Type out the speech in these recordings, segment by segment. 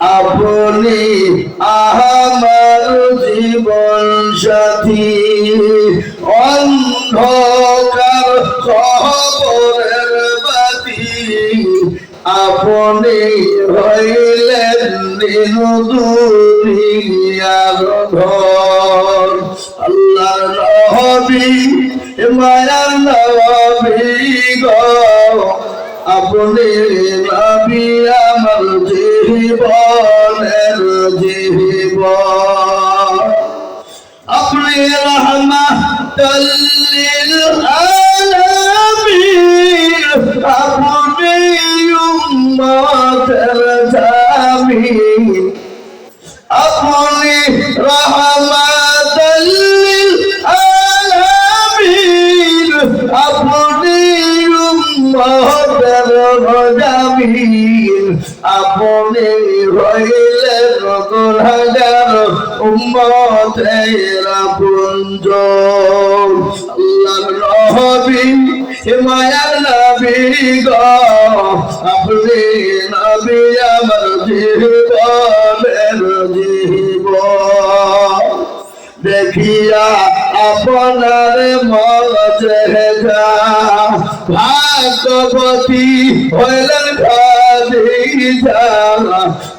আপনি আমার জীবন সাথী। অন্ধকার খবরের বাতি। আপনি হইলেন দিন দুনিয়ার ঘর। আল্লাহ নবী, মায়ার নবী গো। আপনি নবী আমার জীবনের জীব আপনি রহমাতাল্লিল আলামিন আপনি উম্মতের আপনি হইলেন গুণাগার উম্মতের পুঞ্জ আল্লাহর নবী মায়ার নবী গো, আপনি নবী আমার জীবনের জীবন। দেখিয়া আপনার মজে ভাগবতী হইলেন খাদিজা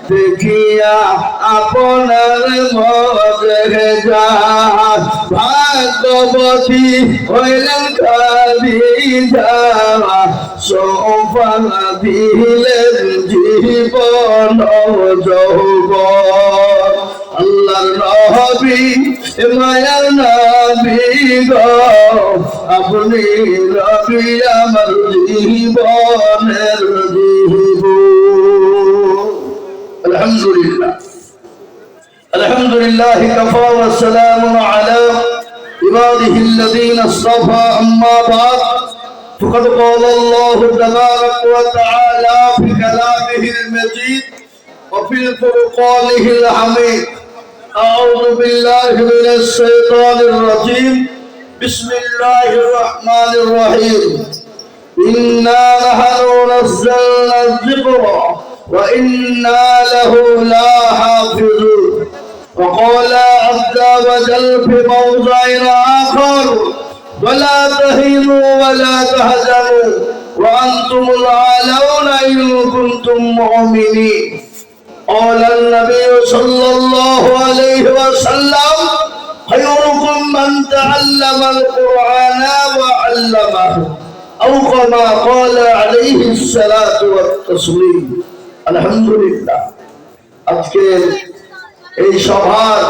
দেখিয়া আপনার মজে যা ভাগবতী হইলেন খাদিজা সোফান দিলেন জীবন যৌবন। আল্লাহর নবী, মায়ার নবী গো। আপনি নবী আমার জীবনের الحمد لله الحمد لله كفى وسلام على عباده الذين اصطفى. أما بعد فقد قال الله تبارك وتعالى في كلامه المجيد وفي فرقانه الحميد أعوذ بالله من الشيطان الرجيم. بسم الله الرحمن الرحيم. إنا نحن نزلنا الذكر وإنا له لحافظون وقال عز وجل في موضع آخر ولا تهنوا ولا تحزنوا وأنتم الأعلون إن كنتم مؤمنين قال النبي صلى الله عليه وسلم خيركم من تعلم القرآن وعلمه أو كما قال عليه الصلاة والتسليم الحمد لله আজকের এই সভার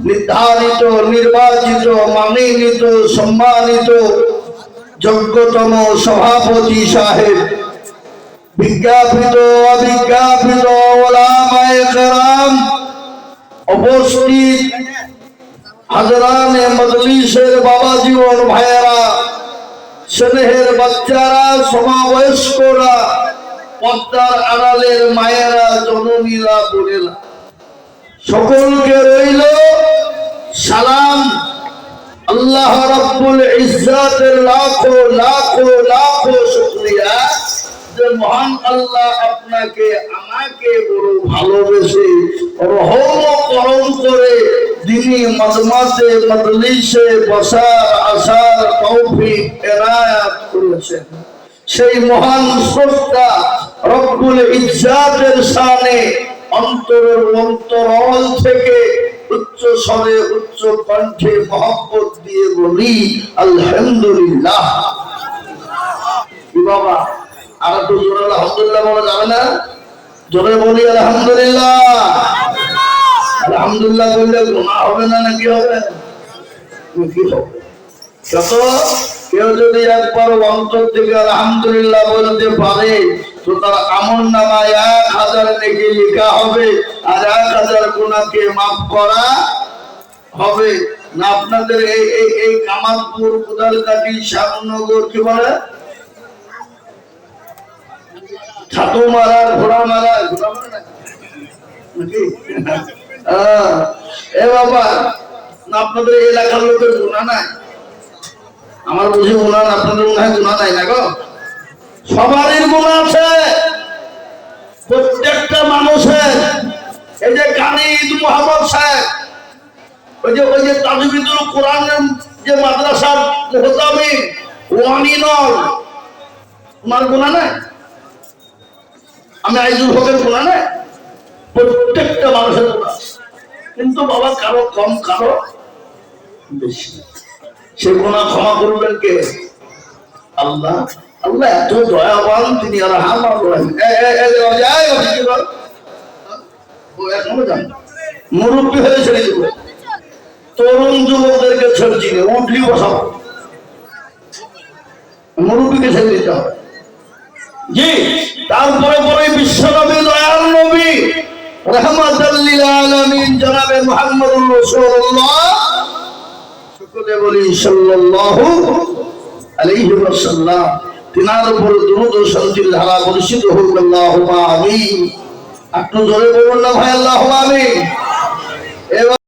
নির্ধারিত নির্বাচিত মানিনীত সম্মানিত যোগ্যতম সভাপতি সাহেব বিজ্ঞাপিত অবিজ্ঞাপিত ওলামায়ে কেরাম উপস্থিত হাজরানে মজলিসের বাবা জীবন ভাইয়েরা স্নেহের বাচ্চারা, সমাবয়স্করা পদ্মার আড়ালের মায়েরা জননীরা বোনেরা। সকলকে রইল সালাম। আল্লাহ রাব্বুল ইজ্জাতের লাখো লাখো লাখো শুকরিয়া যে মহান আল্লাহ আপনাকে, আমাকে বড় ভালোবেসে রহম করম করে দিনী মজমাতে মজলিসে বসার, আসার তৌফিক, এনায়াত করেছেন। সেই মহান স্রষ্টা রব্বুল ইজ্জাতের শানে অন্তরের অন্তরল থেকে উচ্চ স্বরে উচ্চ কণ্ঠে মহব্বত দিয়ে বলি, আলহামদুলিল্লাহ। বাবা? আর একটু জোরে আলহামদুলিল্লাহ বলা যাবে না? জোরে বলি, আলহামদুলিল্লাহ। আলহামদুলিল্লাহ বললে গুণা হবে না নাকি হবে কি হবে কত কেউ যদি একবার অন্তর থেকে আলহামদুলিল্লাহ বলতে পারে, তো তার আমল নামায় এক হাজার নেকি লেখা হবে, আর এক হাজার গুণাকে মাফ করা হবে না, আপনাদের এই এই এই কামাতপুর কোদালকাটি শ্যামনগর, কি বলে ছাতু মারা ঘোড়া মারা ঘোড়া মারা? নাকি। এ বাবা আপনাদের এলাকার লোকের গুণা নাই। আমার বুঝি গুণা আপনাদের মনে হয় গুণা নাই না গো? সবারই গুণ আছে। প্রত্যেকটা মানুষের। এই যে কানি ঈদ মোহাম্মদ সাহেব, ওই যে ওই যে তাজবিদুল কোরআনের যে মাদ্রাসার মোহতামি ওয়ানিনল তোমার গুণা নাই? আমি আইজুল হকের গুণা নাই? প্রত্যেকটা মানুষের গুণা আছে। কিন্তু বাবা কারও কম কারও বেশি সে গুণা ক্ষমা করবেন কে আল্লাহ আল্লাহ এত দয়াবান তিনি আর হামার মুরব্বী হয়ে ছেড়ে দেবো তরুণ যুবকদেরকে ছেড়ে চিনে উঠলি বসাবো মুরব্বীকে ছেড়ে দিতে হবে জি তারপরে পরে রহমাতাল্লিল আলামিন জনাবে মুহাম্মদুর রাসূলুল্লাহ। সকলে বলি সাল্লাল্লাহু আলাইহি ওয়াসাল্লাম। তিনার উপর দুরূদ ও শান্তির ধারা বর্ষিত হোক আল্লাহুম্মা আমিন। আপনি জোরে বলুন না ভাই আল্লাহুম্মা আমিন।